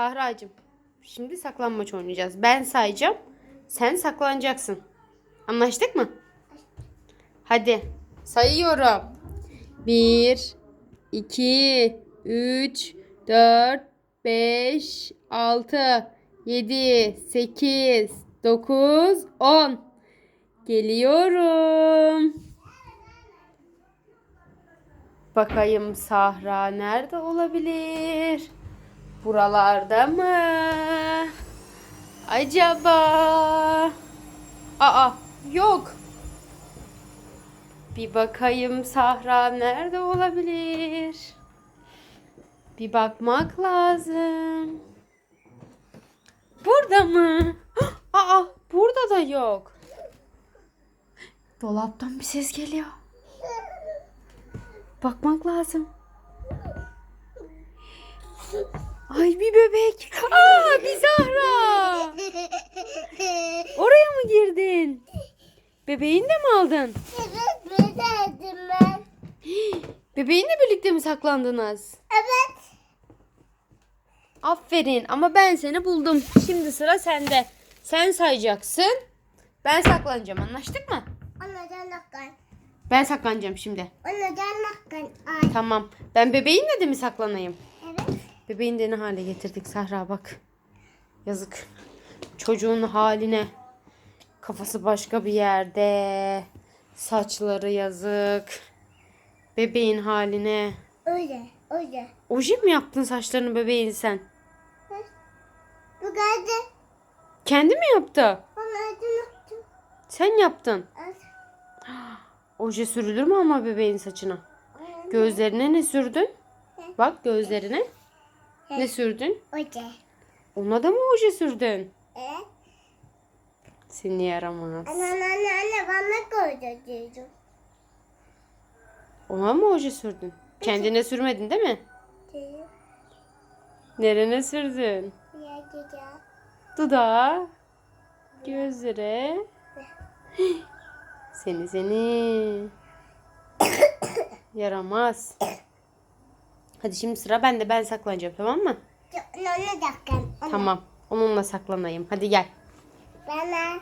Sahracığım. Şimdi saklanmaç oynayacağız. Ben sayacağım. Sen saklanacaksın. Anlaştık mı? Hadi. Sayıyorum. 1 2 3 4 5 6 7 8 9 10 Geliyorum. Bakayım Sahra nerede olabilir? Buralarda mı? Acaba? Aa, yok. Bir bakayım Sahra nerede olabilir? Bir bakmak lazım. Burada mı? Aa, burada da yok. Dolaptan bir ses geliyor. Bakmak lazım. Ay bir bebek. Aa bir Zahra. Oraya mı girdin? Bebeğini de mi aldın? Evet becerdim ben. Bebeğinle birlikte mi saklandınız? Evet. Aferin ama ben seni buldum. Şimdi sıra sende. Sen sayacaksın. Ben saklanacağım. Anlaştık mı? Canakkan. Ben saklanacağım şimdi. Ay. Tamam. Ben bebeğinle de mi saklanayım? Bebeğini de ne hale getirdik Sahra bak. Yazık. Çocuğun haline. Kafası başka bir yerde. Saçları yazık. Bebeğin haline. Öyle. Öyle. Oje mi yaptın saçlarını bebeğin sen? Bu geldi. Kendi mi yaptı? Ona canaktan. Sen yaptın. Evet. Oje sürülür mü ama bebeğin saçına? Gözlerine ne sürdün? Bak gözlerine. Ne sürdün? Öyle. Ona da mı oje sürdün? Evet. Seni yaramaz. Anne anne anne bana koydu Ona mı oje sürdün? Kendine sürmedin değil mi? Nerene sürdün? Dudağa. Gözlere. Seni seni. Yaramaz. Hadi şimdi sıra bende. Ben saklanacağım tamam mı? Ona canakkan. Tamam. Onunla saklanayım. Hadi gel. Bana.